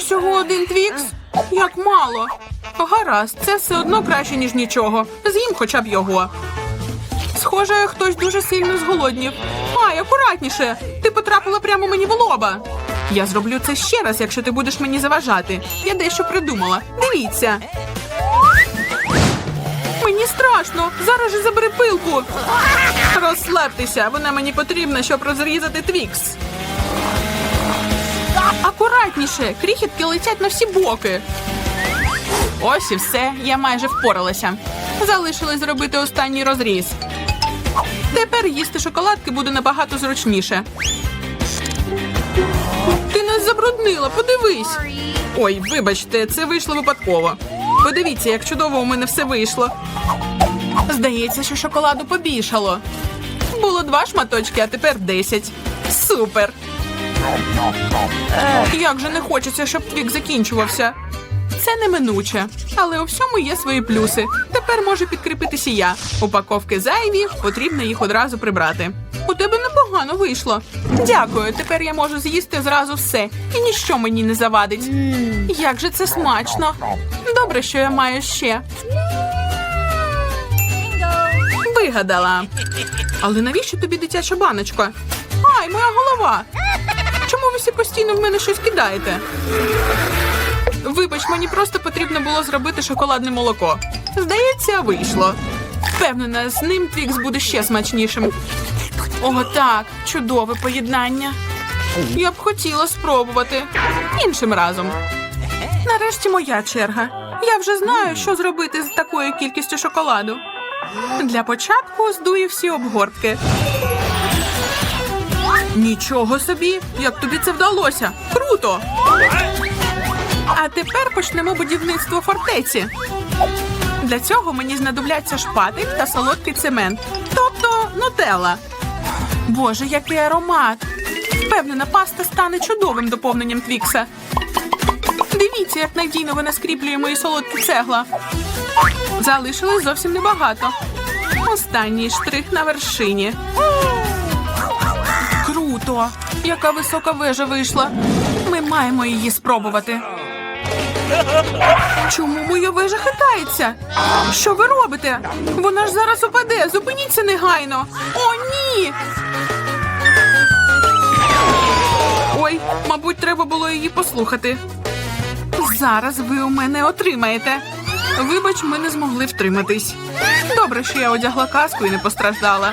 Усього один твікс? Як мало. Гаразд, це все одно краще, ніж нічого. З'їм хоча б його. Схоже, хтось дуже сильно зголоднів. Ай, акуратніше! Ти потрапила прямо мені в лоба. Я зроблю це ще раз, якщо ти будеш мені заважати. Я дещо придумала. Дивіться. Мені страшно. Зараз же забери пилку. Розслабтеся, вона мені потрібна, щоб розрізати твікс. Акуратніше, крихітки летять на всі боки. Ось і все, я майже впоралася. Залишилось зробити останній розріз. Тепер їсти шоколадки буде набагато зручніше. Ти нас забруднила, подивись. Ой, вибачте, це вийшло випадково. Подивіться, як чудово у мене все вийшло. Здається, що шоколаду побільшало. Було два шматочки, а тепер десять. Супер. Як же не хочеться, щоб твік закінчувався. Це неминуче, але у всьому є свої плюси. Тепер може підкріпитися я. Упаковки зайві, потрібно їх одразу прибрати. У тебе непогано вийшло. Дякую. Тепер я можу з'їсти зразу все, і ніщо мені не завадить. Як же це смачно! Добре, що я маю ще. Вигадала. Але навіщо тобі дитяча баночка? Ай, моя голова! Чому ви всі постійно в мене щось кидаєте? Вибач, мені просто потрібно було зробити шоколадне молоко. Здається, вийшло. Впевнена, з ним твікс буде ще смачнішим. О, так, чудове поєднання. Я б хотіла спробувати іншим разом. Нарешті моя черга. Я вже знаю, що зробити з такою кількістю шоколаду. Для початку здую всі обгортки. Нічого собі, як тобі це вдалося? Круто! А тепер почнемо будівництво фортеці. Для цього мені знадобляться шпатель та солодкий цемент, тобто нутелла. Боже, який аромат! Впевнена, паста стане чудовим доповненням твікса. Дивіться, як надійно вона скріплює мої солодкі цегла. Залишилось зовсім небагато. Останній штрих на вершині. Круто! Яка висока вежа вийшла. Ми маємо її спробувати. Чому моя вежа хитається? Що ви робите? Вона ж зараз упаде. Зупиніться негайно. О, ні. Ой, мабуть, треба було її послухати. Зараз ви у мене отримаєте. Вибач, ми не змогли втриматись. Добре, що я одягла каску і не постраждала.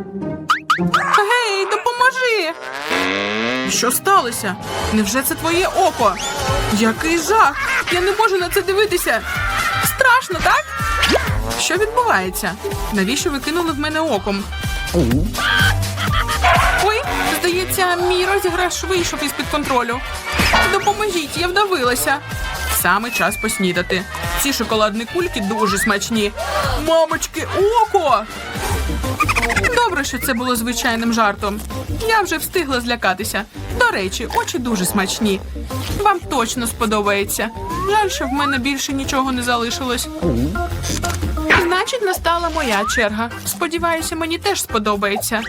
Що сталося? Невже це твоє око? Який жах! Я не можу на це дивитися. Страшно, так? Що відбувається? Навіщо ви кинули в мене оком? Ой, здається, мій розіграш вийшов із-під контролю. Допоможіть, я вдавилася. Саме час поснідати. Ці шоколадні кульки дуже смачні. Мамочки, око! Добре, що це було звичайним жартом. Я вже встигла злякатися. До речі, очі дуже смачні. Вам точно сподобається. Жаль, що в мене більше нічого не залишилось. Значить, настала моя черга. Сподіваюся, мені теж сподобається.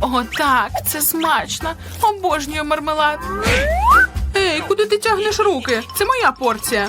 О, так, це смачно. Обожнюю мармелад. Ей, куди ти тягнеш руки? Це моя порція.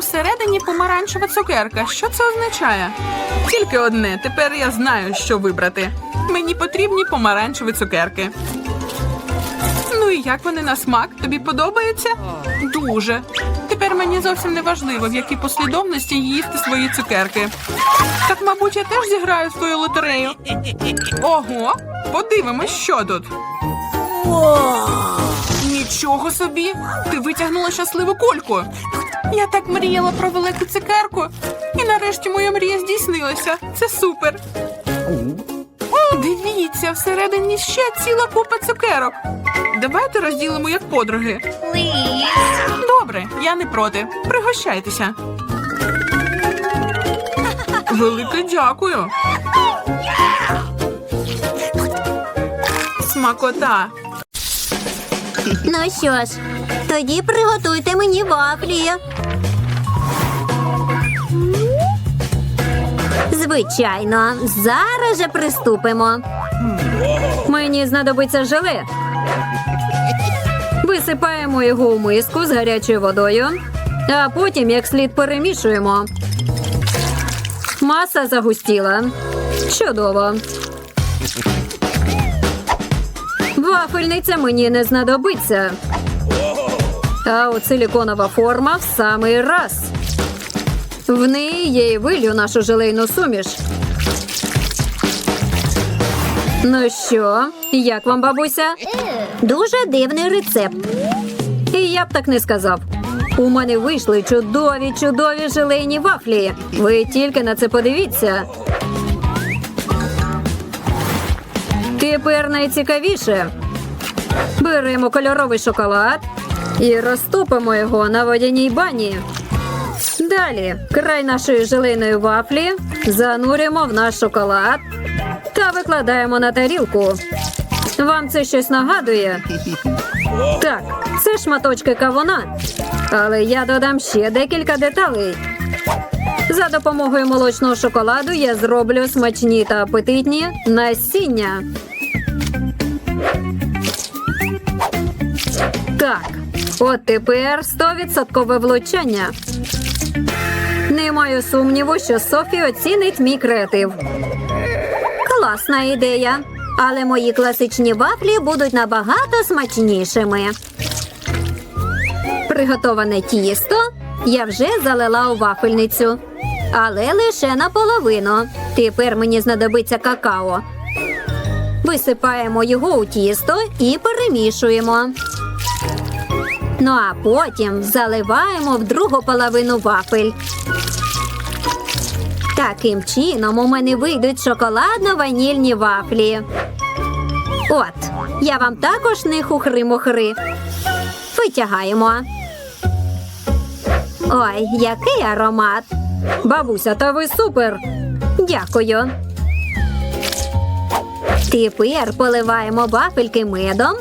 Усередині помаранчева цукерка. Що це означає? Тільки одне. Тепер я знаю, що вибрати. Мені потрібні помаранчеві цукерки. Ну і як вони на смак? Тобі подобається? Дуже. Тепер мені зовсім не важливо, в якій послідовності їсти свої цукерки. Так, мабуть, я теж зіграю свою лотерею. Ого, подивимось, що тут. Нічого собі! Ти витягнула щасливу кульку. Я так мріяла про велику цукерку, і нарешті моя мрія здійснилася. Це супер. Дивіться, всередині ще ціла купа цукерок. Давайте розділимо як подруги. Добре, я не проти. Пригощайтеся. Велике дякую. Смакота. Ну що ж, тоді приготуйте мені вафлі. Звичайно, зараз же приступимо. Мені знадобиться желе. Висипаємо його у миску з гарячою водою, а потім як слід перемішуємо. Маса загустіла. Чудово. Вафельниця мені не знадобиться. А от силіконова форма в самий раз. В неї я й вилью нашу желейну суміш. Ну що, як вам, бабуся? Дуже дивний рецепт. І я б так не сказав. У мене вийшли чудові, чудові желейні вафлі. Ви тільки на це подивіться. Тепер найцікавіше. Беремо кольоровий шоколад і розтопимо його на водяній бані. Далі край нашої желейної вафлі занурюємо в наш шоколад та викладаємо на тарілку. Вам це щось нагадує? Так, це шматочки кавуна. Але я додам ще декілька деталей. За допомогою молочного шоколаду я зроблю смачні та апетитні насіння. От тепер 100% влучання. Не маю сумніву, що Софі оцінить мій креатив. Класна ідея. Але мої класичні вафлі будуть набагато смачнішими. Приготоване тісто я вже залила у вафельницю. Але лише наполовину. Тепер мені знадобиться какао. Висипаємо його у тісто і перемішуємо. Ну а потім заливаємо в другу половину вафель. Таким чином у мене вийдуть шоколадно-ванільні вафлі. От, я вам також не хухри-мухри. Витягаємо. Ой, який аромат. Бабуся, та ви супер! Дякую. Тепер поливаємо вафельки медом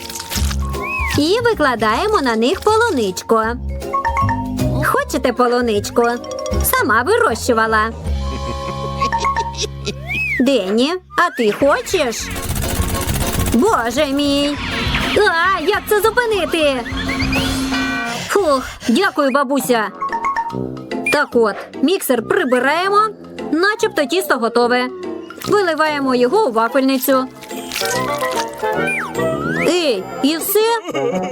і викладаємо на них полуничку. Хочете полуничку? Сама вирощувала. Дені, а ти хочеш? Боже мій. А, як це зупинити? Фух, дякую, бабуся. Так от, міксер прибираємо, начебто тісто готове. Виливаємо його у вафельницю. Ей, і все?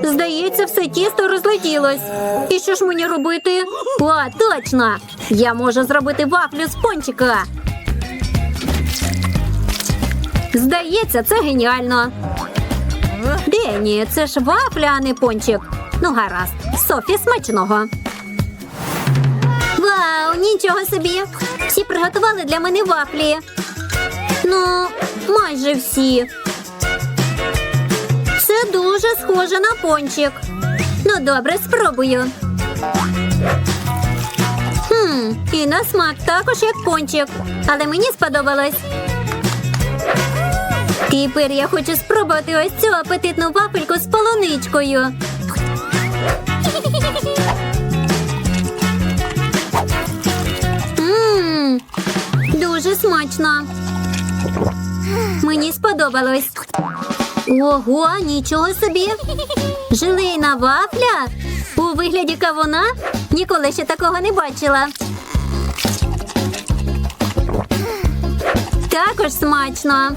Здається, все тісто розлетілось. І що ж мені робити? О, точно! Я можу зробити вафлю з пончика. Здається, це геніально. Дені, це ж вафля, а не пончик. Ну, гаразд, Софі смачного. Вау, нічого собі. Всі приготували для мене вафлі. Ну, майже всі. Це дуже схоже на пончик. Ну, добре, спробую. Хм, і на смак також як пончик, але мені сподобалось. Тепер я хочу спробувати ось цю апетитну вафельку з полуничкою. Мм, дуже смачно. Мені сподобалось. Ого, нічого собі. Желейна вафля? У вигляді кавуна? Ніколи ще такого не бачила. Також смачно.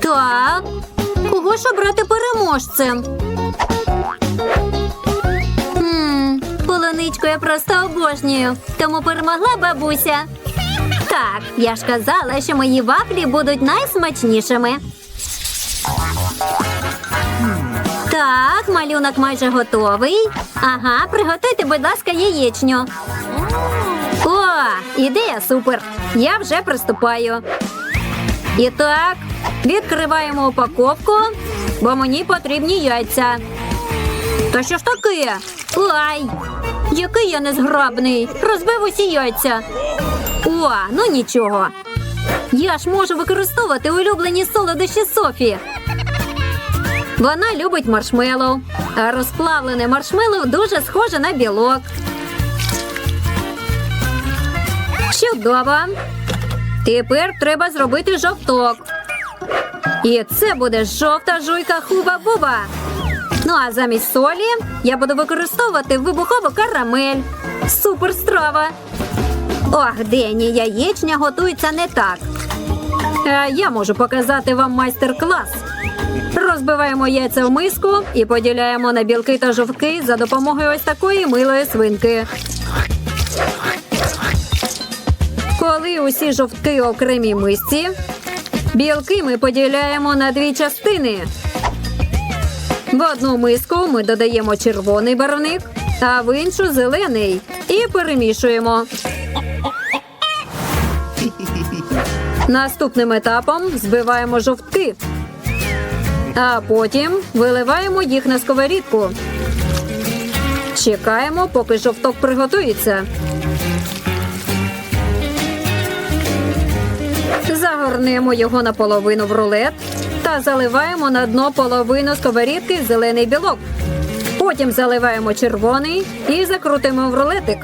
Так. Кого ж обрати переможцем? Ммм, полуничку я просто обожнюю, тому перемогла бабуся. Так, я ж казала, що мої вафлі будуть найсмачнішими. Так, малюнок майже готовий. Ага, приготуйте, будь ласка, яєчню. О, ідея супер. Я вже приступаю. І так, відкриваємо упаковку, бо мені потрібні яйця. Та що ж таке? Ай, який я незграбний. Розбив усі яйця. О, ну нічого. Я ж можу використовувати улюблені солодощі Софі. Вона любить маршмеллоу, а розплавлене маршмеллоу дуже схоже на білок. Чудово. Тепер треба зробити жовток. І це буде жовта жуйка хуба-буба. Ну а замість солі я буду використовувати вибухову карамель. Супер страва. Ох, Дені, яєчня готується не так. А я можу показати вам майстер-клас. Розбиваємо яйця в миску і поділяємо на білки та жовтки за допомогою ось такої милої свинки. Коли усі жовтки в окремій мисці, білки ми поділяємо на дві частини. В одну миску ми додаємо червоний барвник, а в іншу зелений. І перемішуємо. Наступним етапом збиваємо жовтки. А потім виливаємо їх на сковорідку. Чекаємо, поки жовток приготується. Загорнемо його наполовину в рулет та заливаємо на дно половину сковорідки зелений білок. Потім заливаємо червоний і закрутимо в рулетик.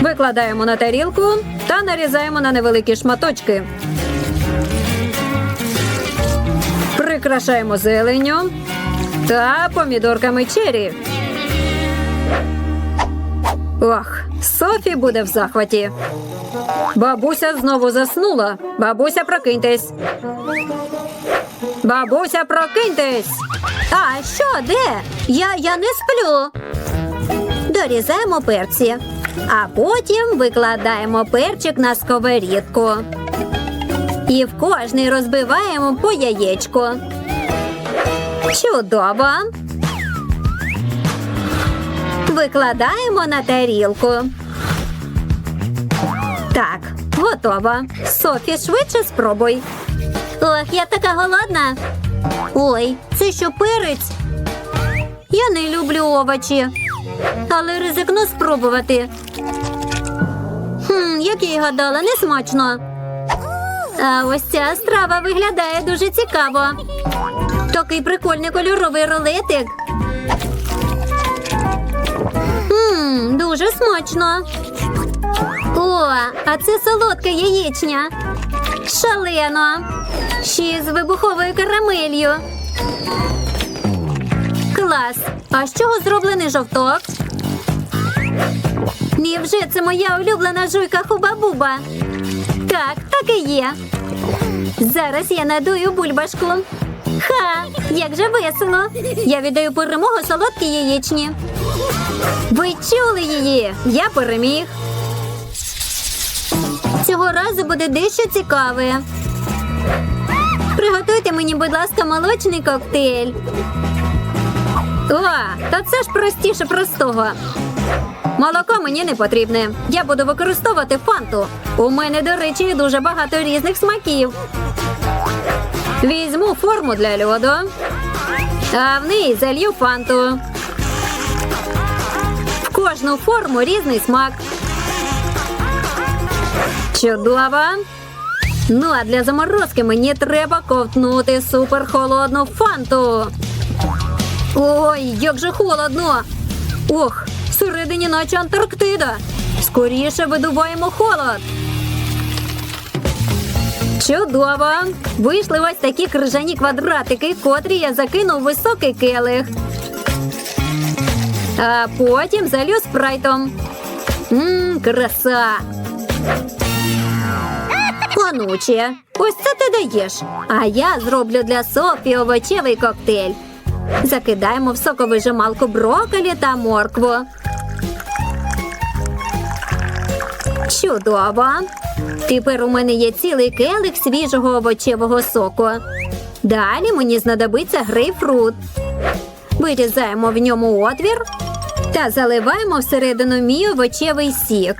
Викладаємо на тарілку та нарізаємо на невеликі шматочки. Прикрашаємо зеленню та помідорками чері. Ох, Софі буде в захваті. Бабуся знову заснула. Бабуся, прокиньтесь. Бабуся, прокиньтесь. А що, де? Я, я не сплю. Дорізаємо перці, а потім викладаємо перчик на сковорідку. І в кожний розбиваємо по яєчку. Чудово. Викладаємо на тарілку. Так, готово. Софі, швидше спробуй. Ох, я така голодна. Ой, це що перець? Я не люблю овочі, але ризикну спробувати. Хм, як я й гадала, не смачно. А ось ця страва виглядає дуже цікаво. Такий прикольний кольоровий рулетик. Мм, дуже смачно. О, а це солодка яєчня. Шалено. Ще з вибуховою карамелью. Клас. А з чого зроблений жовток? Невже це моя улюблена жуйка Хуба-Буба? Так, так є. Зараз я надую бульбашку. Ха, як же весело. Я віддаю перемогу солодкій яєчні. Ви чули її? Я переміг. Цього разу буде дещо цікаве. Приготуйте мені, будь ласка, молочний коктейль. О, та це ж простіше простого. Молоко мені не потрібне. Я буду використовувати фанту. У мене, до речі, дуже багато різних смаків. Візьму форму для льоду, а в неї залью фанту. кожну форму різний смак. Чудово. Ну а для заморозки мені треба ковтнути суперхолодну фанту. Ой, як же холодно. Ох, всередині наче Антарктида. Скоріше видуваємо холод. Чудово! Вийшли ось такі крижані квадратики, котрі я закинув у високий келих. А потім залю спрайтом. Мм, краса! Онуче, ось це ти даєш. А я зроблю для Софі овочевий коктейль. Закидаємо в соковижималку брокколі та моркву. Чудово. Тепер у мене є цілий келих свіжого овочевого соку. Далі мені знадобиться грейпфрут. Вирізаємо в ньому отвір та заливаємо всередину мій овочевий сік.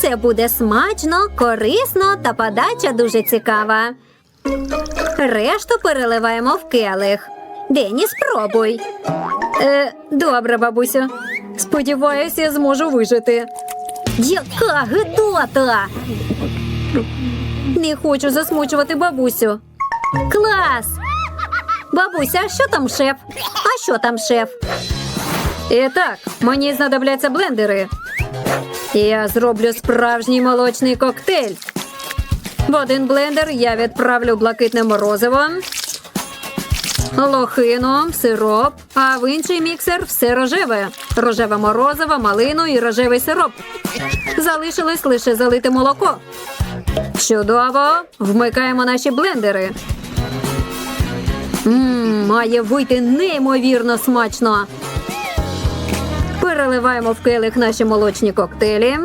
Це буде смачно, корисно та подача дуже цікава. Решту переливаємо в келих. Дені, спробуй. Е, добре, бабусю. Сподіваюся, я зможу вижити. Яка гидота! Не хочу засмучувати бабусю. Клас! Бабуся, а що там шеф? А що там шеф? І так, мені знадобляться блендери. Я зроблю справжній молочний коктейль. В один блендер я відправлю блакитне морозиво, лохину, сироп, а в інший міксер все рожеве. Рожеве морозиво, малину і рожевий сироп. Залишилось лише залити молоко. Чудово! Вмикаємо наші блендери. Мм, має вийти неймовірно смачно. Переливаємо в келих наші молочні коктейлі.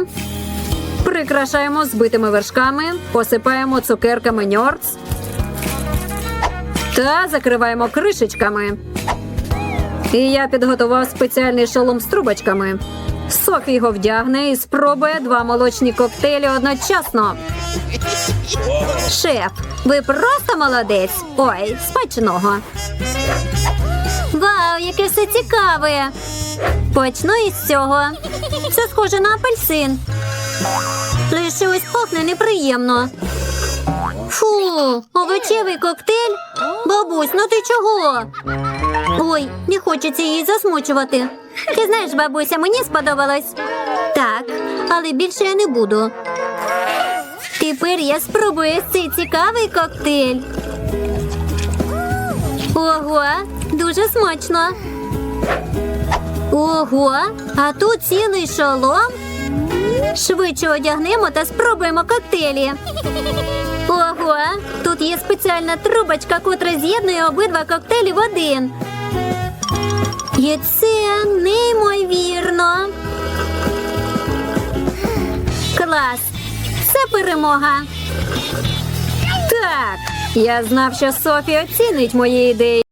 Прикрашаємо збитими вершками, посипаємо цукерками ньорц та закриваємо кришечками. І я підготував спеціальний шолом з трубочками. Софі його вдягне і спробує два молочні коктейлі одночасно. Шеф, ви просто молодець. Ой, смачного. Вау, яке все цікаве. Почну із цього. Це схоже на апельсин. Лише ось пахне неприємно. Фу, овочевий коктейль. Бабусь, ну ти чого? Ой, не хочеться її засмучувати. Ти знаєш, бабуся, мені сподобалось. Так, але більше я не буду. Тепер я спробую цей цікавий коктейль. Ого, дуже смачно. Ого, а тут цілий шолом. Швидше одягнемо та спробуємо коктейлі. Ого, тут є спеціальна трубочка, котра з'єднує обидва коктейлі в один. І це неймовірно. Клас. Це перемога. Так, я знав, що Софі оцінить мої ідеї.